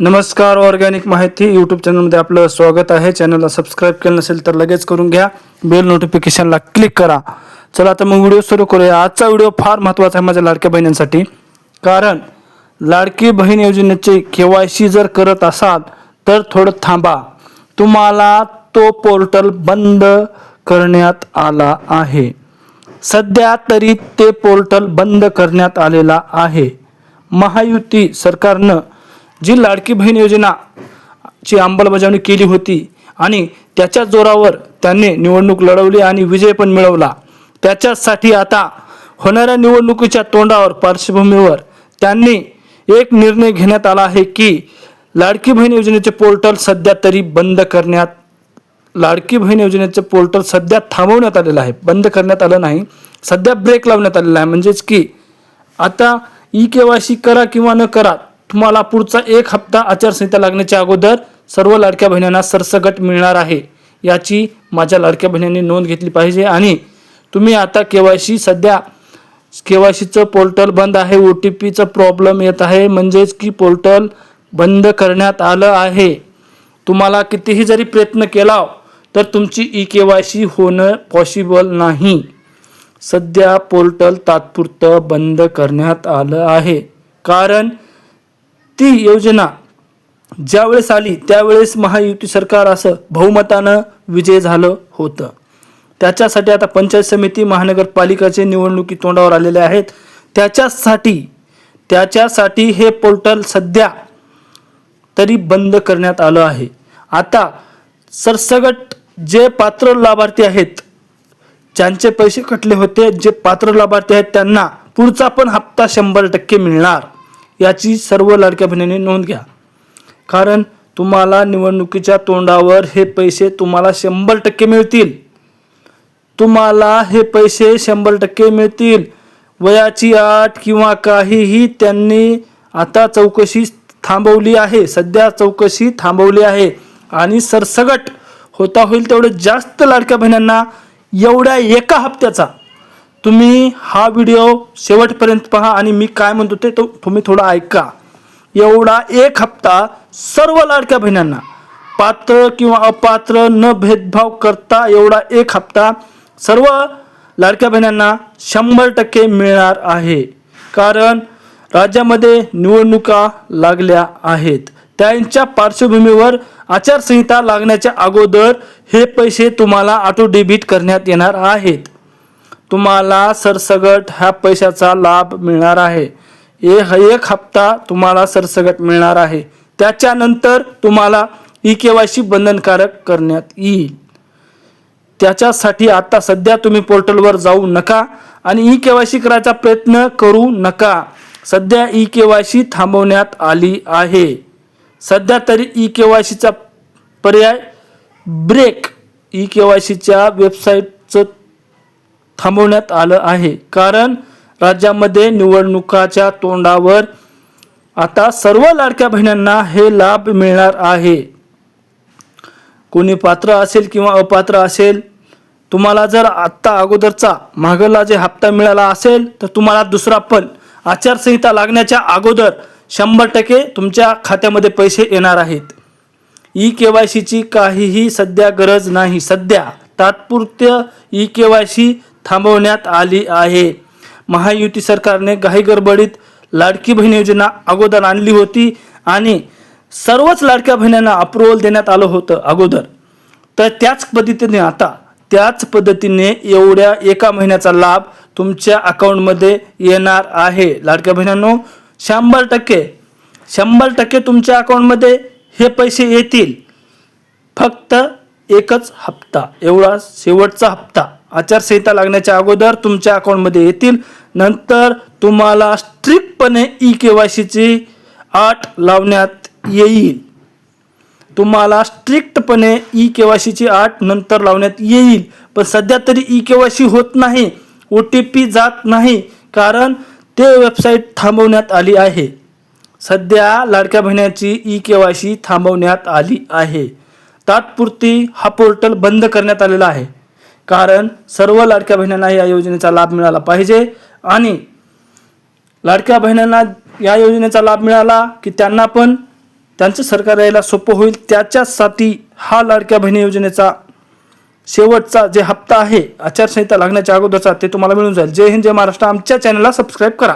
नमस्कार ऑर्गॅनिक माहिती यूट्यूब चॅनलमध्ये आपलं स्वागत आहे. चॅनलला सबस्क्राईब केलं नसेल तर लगेच करून घ्या. बेल नोटिफिकेशनला क्लिक करा. चला आता मग व्हिडिओ सुरू करूया. आजचा व्हिडिओ फार महत्त्वाचा आहे माझ्या लाडक्या बहिणींसाठी. कारण लाडकी बहीण योजनेचे के वाय सी जर करत असाल तर थोडं थांबा. तुम्हाला तो पोर्टल बंद करण्यात आला आहे. सध्या तरी ते पोर्टल बंद करण्यात आलेला आहे. महायुती सरकारनं जी लाडकी बहीण योजनाची अंमलबजावणी केली होती आणि त्याच्या जोरावर त्यांनी निवडणूक लढवली आणि विजय पण मिळवला. त्याच्यासाठी आता होणाऱ्या निवडणुकीच्या तोंडावर पार्श्वभूमीवर त्यांनी एक निर्णय घेण्यात आला आहे की लाडकी बहीण योजनेचे पोर्टल सध्या तरी बंद करण्यात लाडकी बहीण योजनेचे पोर्टल सध्या थांबवण्यात आलेलं आहे. बंद करण्यात आलं नाही. सध्या ब्रेक लावण्यात आलेला आहे. म्हणजेच की आता ई के वाय सी करा किंवा न करा तुम्हाला पुढचा एक हप्ता आचारसंहिता लागण्याच्या अगोदर सर्व लाडक्या बहिणींना सरसगट मिळणार आहे. याची माझ्या लाडक्या बहिणींनी नोंद घेतली पाहिजे आणि तुम्ही आता के वाय सी सध्या के वाय सीचं पोर्टल बंद आहे ओ टी पीचं प्रॉब्लेम येत आहे म्हणजेच की पोर्टल बंद करण्यात आलं आहे. तुम्हाला कितीही जरी प्रयत्न केला तर तुमची ई के वाय सी होणं पॉसिबल नाही. सध्या पोर्टल तात्पुरतं बंद करण्यात आलं आहे. कारण ती योजना ज्यावेळेस आली त्यावेळेस महायुती सरकार असं बहुमतानं विजय झालं होतं. त्याच्यासाठी आता पंचायत समिती महानगरपालिकाचे निवडणुकी तोंडावर आलेले आहेत. त्याच्यासाठी त्याच्यासाठी हे पोर्टल सध्या तरी बंद करण्यात आलं आहे. आता सरसगट जे पात्र लाभार्थी आहेत ज्यांचे पैसे कटले होते जे पात्र लाभार्थी आहेत त्यांना पुढचा पण हप्ता शंभर टक्के मिळणार. याची सर्व लाडक्या बहिणींनी नोंद घ्या. कारण तुम्हाला निवडणुकीच्या तोंडावर हे पैसे तुम्हाला शंभर टक्के मिळतील. तुम्हाला हे पैसे शंभर टक्के मिळतील. वयाची आठ किंवा काहीही त्यांनी आता चौकशी थांबवली आहे. सध्या चौकशी थांबवली आहे. आणि सरसगट होता होईल तेवढं जास्त लाडक्या बहिणींना एवढ्या एका हप्त्याचा तुम्ही हा व्हिडिओ शेवटपर्यंत पहा आणि मी काय म्हणतो ते तो तुम्ही थोडं ऐका. एवढा एक हप्ता सर्व लाडक्या बहिणींना पात्र किंवा अपात्र न भेदभाव करता एवढा एक हप्ता सर्व लाडक्या बहिणींना शंभर टक्के मिळणार आहे. कारण राज्यामध्ये निवडणुका लागल्या आहेत. त्यांच्या पार्श्वभूमीवर आचारसंहिता लागण्याच्या अगोदर हे पैसे तुम्हाला ऑटो डेबिट करण्यात येणार आहेत. तुम्हाला सरसगट ह्या पैशाचा लाभ मिळणार आहे. ए एक हप्ता तुम्हाला सरसगट मिळणार आहे. त्याच्यानंतर तुम्हाला ई के वाय सी बंधनकारक करण्यात येईल. त्याच्यासाठी आता सध्या तुम्ही पोर्टलवर जाऊ नका आणि ई के वाय सी करायचा प्रयत्न करू नका. सध्या ई के वाय सी थांबवण्यात आली आहे. सध्या तरी ई के वाय सीचा पर्याय ब्रेक ई के वाय सीच्या वेबसाईटचं थांबवण्यात आलं आहे. कारण राज्यामध्ये निवडणुकाच्या तोंडावर आता सर्व लाडक्या बहिणींना हे लाभ मिळणार आहे. कोणी पात्र असेल किंवा अपात्र असेल तुम्हाला जर आत्ता अगोदरचा मागला जे हप्ता मिळाला असेल तर तुम्हाला दुसरा पण आचारसंहिता लागण्याच्या अगोदर शंभर टक्के तुमच्या खात्यामध्ये पैसे येणार आहेत. ई के वाय सीची काहीही सध्या गरज नाही. सध्या तात्पुरत्य ई के वाय सी थांबवण्यात आली आहे. महायुती सरकारने घाई गडबडीत लाडकी बहीण योजना अगोदर आणली होती आणि सर्वच लाडक्या बहिणींना अप्रुव्हल देण्यात आलं होतं अगोदर. तर त्याच पद्धतीने आता त्याच पद्धतीने एवढ्या एका महिन्याचा लाभ तुमच्या अकाउंटमध्ये येणार आहे. लाडक्या बहिणींनो शंभर टक्के शंभर टक्के तुमच्या अकाउंटमध्ये हे पैसे येतील. फक्त एकच हप्ता एवढा शेवटचा हप्ता. आचारसंहिता लागण्याच्या अगोदर तुमच्या अकाउंटमध्ये येतील. नंतर तुम्हाला स्ट्रिक्टपणे ई के वाय सीची आट लावण्यात येईल. तुम्हाला स्ट्रिक्टपणे ई के वाय सीची आट नंतर लावण्यात येईल. पण सध्या तरी ई के वाय सी होत नाही. ओ टी पी जात नाही. कारण ते वेबसाईट थांबवण्यात आली आहे. सध्या लाडक्या बहिण्याची ई के वाय सी थांबवण्यात आली आहे. तात्पुरती हा पोर्टल बंद करण्यात आलेला आहे. कारण सर्व लाडक्या बहिणींना या योजनेचा लाभ मिळाला पाहिजे आणि लाडक्या बहिणींना या योजनेचा लाभ मिळाला की त्यांना पण त्यांचं सरकार यायला सोपं होईल. त्याच्यासाठी हा लाडक्या बहिणी योजनेचा शेवटचा जे हप्ता आहे आचारसंहिता लागण्याच्या अगोदरचा ते तुम्हाला मिळून जाईल. जय हिंद जय महाराष्ट्र. आमच्या चॅनलला सबस्क्राईब करा.